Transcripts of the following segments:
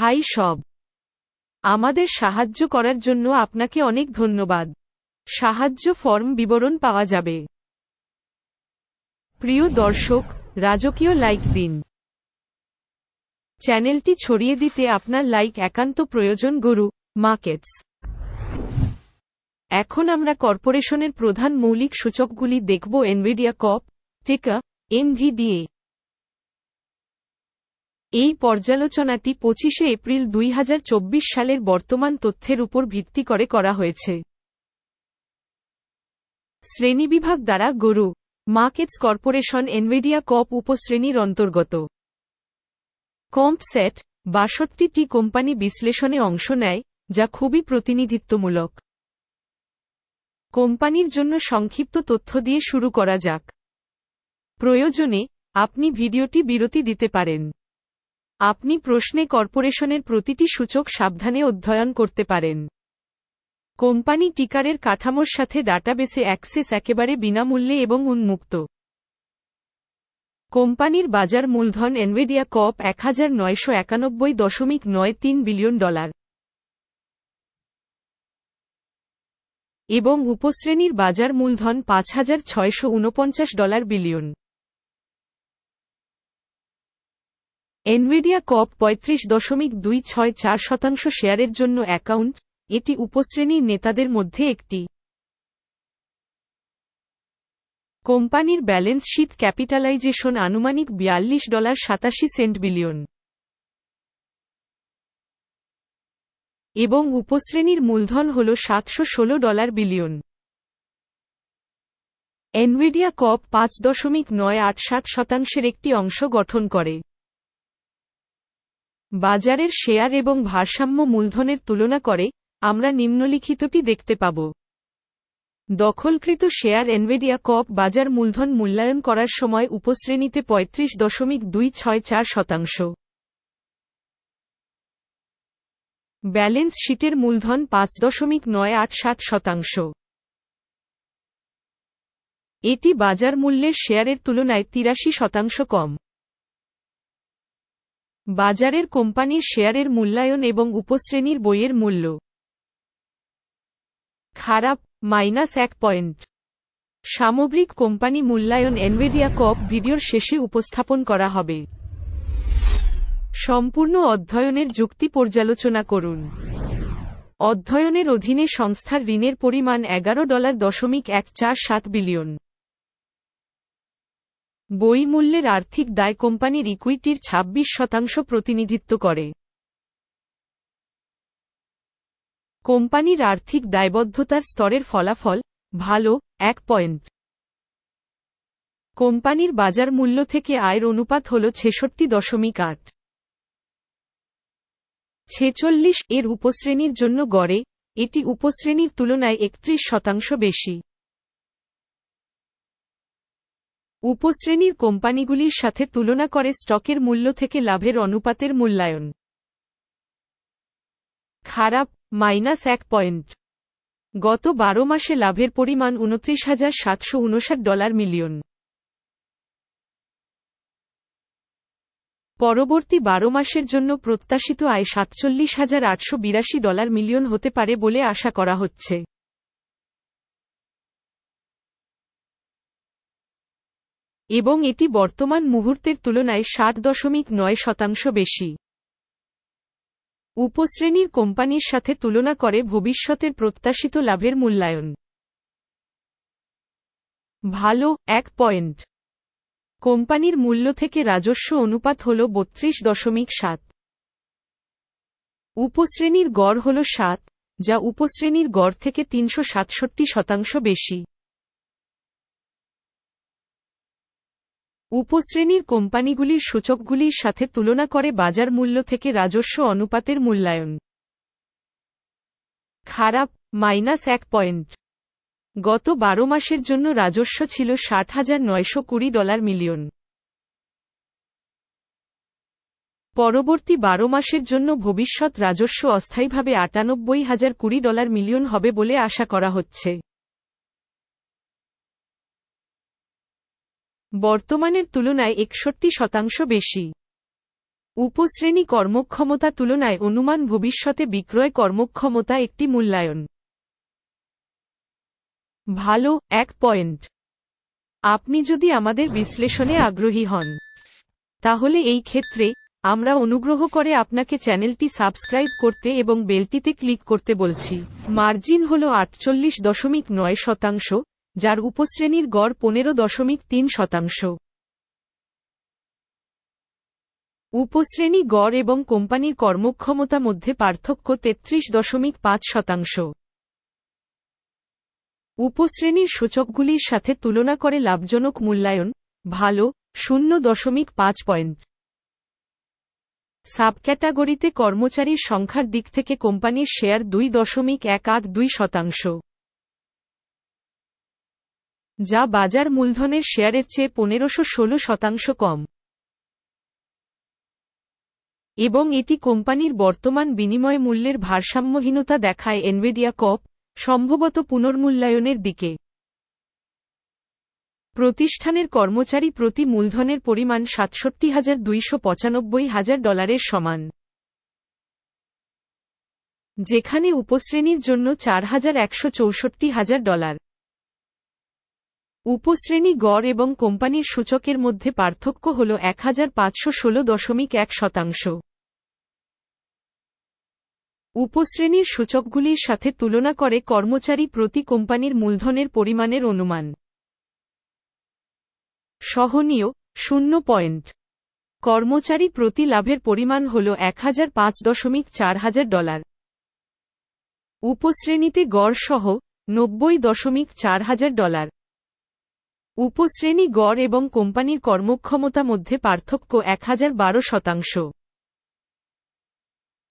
High সব। আমাদের সাহায্য করার জন্য আপনাকে অনেক ধন্যবাদ। সাহায্য ফর্ম বিবরণ পাওয়া যাবে। প্রিয় দর্শক, রাজকীয় লাইক দিন। চ্যানেলটি ছড়িয়ে দিতে আপনার লাইক একান্ত প্রয়োজন, গরু মার্কেটস এখন আমরা কর্পোরেশনের প্রধান মৌলিক সূচকগুলি দেখব, এনভিডিয়া কপ, টেকা, এনভিডিএ। এই পর্যালোচনাটি পঁচিশে এপ্রিল দুই হাজার চব্বিশ সালের বর্তমান তথ্যের উপর ভিত্তি করে করা হয়েছে। শ্রেণীবিভাগ দ্বারা গরু, মার্কেটস কর্পোরেশন এনভিডিয়া কপ উপশ্রেণীর অন্তর্গত। কম্প সেট বাষট্টিটি কোম্পানি বিশ্লেষণে অংশ নেয়, যা খুবই প্রতিনিধিত্বমূলক। কোম্পানির জন্য সংক্ষিপ্ত তথ্য দিয়ে শুরু করা যাক। প্রয়োজনে, আপনি ভিডিওটি বিরতি দিতে পারেন। আপনি প্রশ্নে কর্পোরেশনের প্রতিটি সূচক সাবধানে অধ্যয়ন করতে পারেন। কোম্পানি টিকারের কাঠামোর সাথে ডাটাবেসে অ্যাক্সেস একেবারে বিনামূল্যে এবং উন্মুক্ত। কোম্পানির বাজার মূলধন এনভেডিয়া কপ এক হাজার নয়শো একানব্বই দশমিক নয় তিন বিলিয়ন ডলার। এবং উপশ্রেণীর বাজার মূলধন পাঁচ হাজার ছয়শো উনপঞ্চাশ ডলার বিলিয়ন। এনভিডিয়া কপ পঁয়ত্রিশ দশমিক দুই ছয় চার শতাংশ শেয়ারের জন্য অ্যাকাউন্ট, এটি উপশ্রেণীর নেতাদের মধ্যে একটি। কোম্পানির ব্যালেন্স শীট ক্যাপিটালাইজেশন আনুমানিক বিয়াল্লিশ ডলার সাতাশি সেন্ট বিলিয়ন। এবং উপশ্রেণীর মূলধন হল সাতশো ষোলো ডলার বিলিয়ন। এনভিডিয়া কপ পাঁচ দশমিক নয় আট সাত শতাংশের একটি অংশ গঠন করে। বাজারের শেয়ার এবং ভারসাম্য মূলধনের তুলনা করে, আমরা নিম্নলিখিতটি দেখতে পাব। দখলকৃত শেয়ার এনভেডিয়া কপ বাজার মূলধন মূল্যায়ন করার সময় উপশ্রেণীতে পঁয়ত্রিশ দশমিক দুই ছয় চার শতাংশ। ব্যালেন্স শিটের মূলধন পাঁচ দশমিক নয় আট সাত শতাংশ। এটি বাজার মূল্যের শেয়ারের তুলনায় তিরাশি শতাংশ কম। বাজারের কোম্পানির শেয়ারের মূল্যায়ন এবং উপশ্রেণীর বইয়ের মূল্য। খারাপ, মাইনাস এক পয়েন্ট। সামগ্রিক কোম্পানি মূল্যায়ন এনভেডিয়া কপ ভিডিওর শেষে উপস্থাপন করা হবে। সম্পূর্ণ অধ্যয়নের যুক্তি পর্যালোচনা করুন। অধ্যয়নের অধীনে সংস্থার ঋণের পরিমাণ এগারো ডলার দশমিক এক চার সাত বিলিয়ন। বই মূল্যের আর্থিক দায় কোম্পানির ইকুইটির ২৬ শতাংশ প্রতিনিধিত্ব করে। কোম্পানির আর্থিক দায়বদ্ধতার স্তরের ফলাফল, ভালো, এক পয়েন্ট। কোম্পানির বাজার মূল্য থেকে আয়ের অনুপাত হল ছেষট্টি দশমিক আট। ছেচল্লিশ এর উপশ্রেণীর জন্য গড়ে, এটি উপশ্রেণীর তুলনায় একত্রিশ শতাংশ বেশি। উপশ্রেণীর কোম্পানিগুলির সাথে তুলনা করে স্টকের মূল্য থেকে লাভের অনুপাতের মূল্যায়ন। খারাপ, মাইনাস এক পয়েন্ট। গত বারো মাসে লাভের পরিমাণ উনত্রিশ হাজার সাতশো উনষাট ডলার মিলিয়ন। পরবর্তী বারো মাসের জন্য প্রত্যাশিত আয় সাতচল্লিশ হাজার আটশো বিরাশি ডলার মিলিয়ন হতে পারে বলে আশা করা হচ্ছে। এবং এটি বর্তমান মুহূর্তের তুলনায় ষাট দশমিক নয় শতাংশ বেশি। উপশ্রেণীর কোম্পানির সাথে তুলনা করে ভবিষ্যতের প্রত্যাশিত লাভের মূল্যায়ন। ভালো, এক পয়েন্ট। কোম্পানির মূল্য থেকে রাজস্ব অনুপাত হল বত্রিশ দশমিক সাত। উপশ্রেণীর গড় হল সাত, যা উপশ্রেণীর গড় থেকে তিনশো সাতষট্টি শতাংশ বেশি। উপশ্রেণীর কোম্পানিগুলির সূচকগুলির সাথে তুলনা করে বাজার মূল্য থেকে রাজস্ব অনুপাতের মূল্যায়ন। খারাপ, মাইনাস এক পয়েন্ট। গত বারো মাসের জন্য রাজস্ব ছিল ষাট হাজার নয়শো কুড়ি ডলার মিলিয়ন। পরবর্তী বারো মাসের জন্য ভবিষ্যৎ রাজস্ব অস্থায়ীভাবে আটানব্বই হাজার কুড়ি ডলার মিলিয়ন হবে বলে আশা করা হচ্ছে। বর্তমানের তুলনায় একষট্টি শতাংশ বেশি। উপশ্রেণী কর্মক্ষমতা তুলনায় অনুমান ভবিষ্যতে বিক্রয় কর্মক্ষমতা একটি মূল্যায়ন। ভালো, এক পয়েন্ট। আপনি যদি আমাদের বিশ্লেষণে আগ্রহী হন, তাহলে এই ক্ষেত্রে আমরা অনুগ্রহ করে আপনাকে চ্যানেলটি সাবস্ক্রাইব করতে এবং বেলটিতে ক্লিক করতে বলছি। মার্জিন হল আটচল্লিশ দশমিক নয় শতাংশ যার উপশ্রেণীর গড় পনেরো দশমিক তিন শতাংশ। উপশ্রেণী গড় এবং কোম্পানির কর্মক্ষমতা মধ্যে পার্থক্য তেত্রিশ দশমিক পাঁচ শতাংশ। উপশ্রেণীর সূচকগুলির সাথে তুলনা করে লাভজনক মূল্যায়ন, ভালো, শূন্য দশমিক পাঁচ পয়েন্ট। সাবক্যাটাগরিতে কর্মচারীর সংখ্যার দিক থেকে কোম্পানির শেয়ার দুই দশমিক এক আট দুই শতাংশ। যা বাজার মূলধনের শেয়ারের চেয়ে পনেরোশো ষোলো শতাংশ কম। এবং এটি কোম্পানির বর্তমান বিনিময় মূল্যের ভারসাম্যহীনতা দেখায় এনভেডিয়া কপ সম্ভবত পুনর্মূল্যায়নের দিকে। প্রতিষ্ঠানের কর্মচারী প্রতি মূলধনের পরিমাণ সাতষট্টি হাজার দুইশো পঁচানব্বই হাজার ডলারের সমান। যেখানে উপশ্রেণীর জন্য চার হাজার একশো চৌষট্টি হাজার ডলার। উপশ্রেণী গড় এবং কোম্পানির সূচকের মধ্যে পার্থক্য হল এক হাজার পাঁচশো ষোলো দশমিক এক শতাংশ। উপশ্রেণীর সূচকগুলির সাথে তুলনা করে কর্মচারী প্রতি কোম্পানির মূলধনের পরিমাণের অনুমান। সহনীয়, শূন্য পয়েন্ট। কর্মচারী প্রতি লাভের পরিমাণ হল এক হাজার পাঁচ দশমিক চার হাজার ডলার। উপশ্রেণীতে গড় সহ নব্বই দশমিক চার হাজার ডলার। উপশ্রেণী গড় এবং কোম্পানির কর্মক্ষমতা মধ্যে পার্থক্য এক হাজার বারো শতাংশ।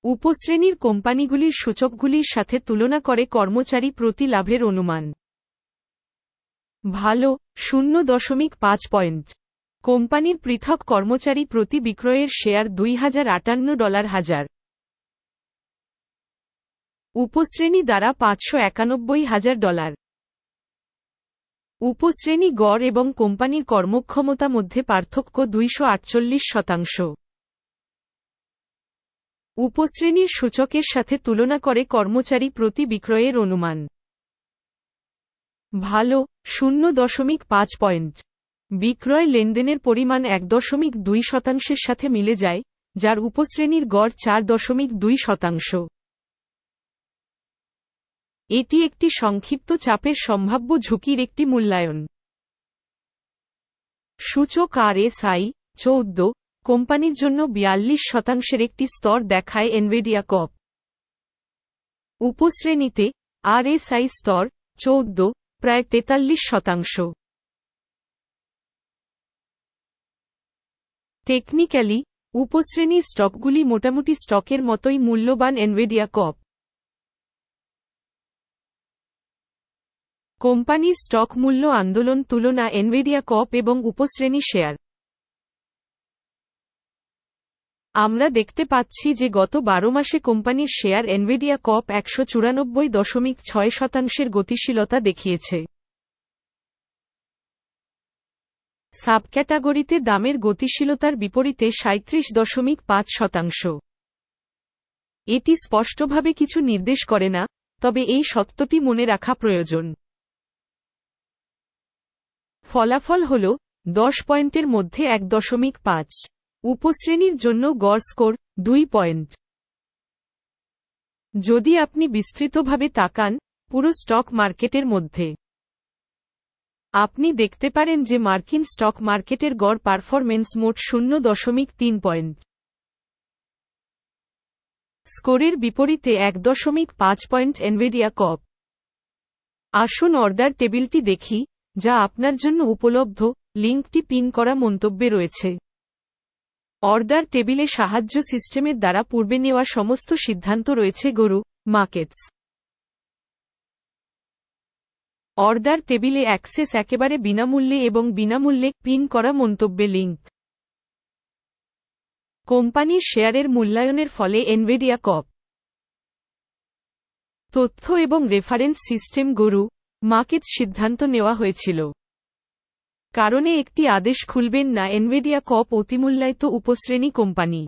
উপশ্রেণীর কোম্পানিগুলির সূচকগুলির সাথে তুলনা করে কর্মচারী প্রতি লাভের অনুমান। ভালো, শূন্য দশমিক পাঁচ পয়েন্ট। কোম্পানির পৃথক কর্মচারী প্রতি বিক্রয়ের শেয়ার দুই হাজার আটান্ন ডলার হাজার। উপশ্রেণী দ্বারা পাঁচশো একানব্বই হাজার ডলার। উপশ্রেণী গড় এবং কোম্পানির কর্মক্ষমতা মধ্যে পার্থক্য দুইশো আটচল্লিশ শতাংশ। উপশ্রেণীর সূচকের সাথে তুলনা করে কর্মচারী প্রতি বিক্রয়ের অনুমান। ভালো, শূন্য দশমিক পাঁচ পয়েন্ট। বিক্রয় লেনদেনের পরিমাণ এক দশমিক দুই শতাংশের সাথে মিলে যায়, যার উপশ্রেণীর গড় চার দশমিক দুই শতাংশ। এটি একটি সংক্ষিপ্ত চাপের সম্ভাব্য ঝুঁকির একটি মূল্যায়ন। সূচক আর এস আই চৌদ্দ, কোম্পানির জন্য বিয়াল্লিশ শতাংশের একটি স্তর দেখায় এনভেডিয়া কপ। উপশ্রেণীতে আর এস আই স্তর চৌদ্দ, প্রায় তেতাল্লিশ শতাংশ। টেকনিক্যালি, উপশ্রেণী স্টকগুলি মোটামুটি স্টকের মতোই মূল্যবান এনভেডিয়া কপ। কোম্পানির স্টক মূল্য আন্দোলন তুলনা এনভেডিয়া কপ এবং উপশ্রেণী শেয়ার। আমরা দেখতে পাচ্ছি যে গত বারো মাসে কোম্পানির শেয়ার এনভেডিয়া কপ একশো চুরানব্বই দশমিক ছয় শতাংশের গতিশীলতা দেখিয়েছে। সাবক্যাটাগরিতে দামের গতিশীলতার বিপরীতে সাঁত্রিশ দশমিক পাঁচ শতাংশ। এটি স্পষ্টভাবে কিছু নির্দেশ করে না, তবে এই সত্যটি মনে রাখা প্রয়োজন। ফলাফল হল দশ পয়েন্টের মধ্যে এক দশমিক পাঁচ। উপশ্রেণীর জন্য গড় স্কোর দুই পয়েন্ট। যদি আপনি বিস্তৃতভাবে তাকান পুরো স্টক মার্কেটের মধ্যে, আপনি দেখতে পারেন যে মার্কিন স্টক মার্কেটের গড় পারফরমেন্স মোট শূন্য দশমিক তিন পয়েন্ট। স্কোরের বিপরীতে এক দশমিক পাঁচ পয়েন্ট এনভেডিয়া কপ। আসুন অর্ডার টেবিলটি দেখি। যা আপনার জন্য উপলব্ধ, লিঙ্কটি পিন করা মন্তব্যে রয়েছে। অর্ডার টেবিলে সাহায্য সিস্টেমের দ্বারা পূর্বে নেওয়া সমস্ত সিদ্ধান্ত রয়েছে, গরু, মার্কেটস। অর্ডার টেবিলে অ্যাক্সেস একেবারে বিনামূল্যে এবং বিনামূল্যে পিন করা মন্তব্যে লিঙ্ক। কোম্পানির শেয়ারের মূল্যায়নের ফলে এনভেডিয়া কপ। তথ্য এবং রেফারেন্স সিস্টেম, গরু মার্কেট সিদ্ধান্ত নেওয়া হয়েছিল। কারণে একটি আদেশ খুলবেন না এনভেডিয়া কপ অতিমূল্যায়িত উপশ্রেণী কোম্পানি।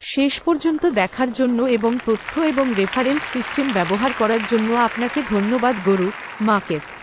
শেষ পর্যন্ত দেখার জন্য এবং তথ্য এবং রেফারেন্স সিস্টেম ব্যবহার করার জন্য আপনাকে ধন্যবাদ, গরু মার্কেটস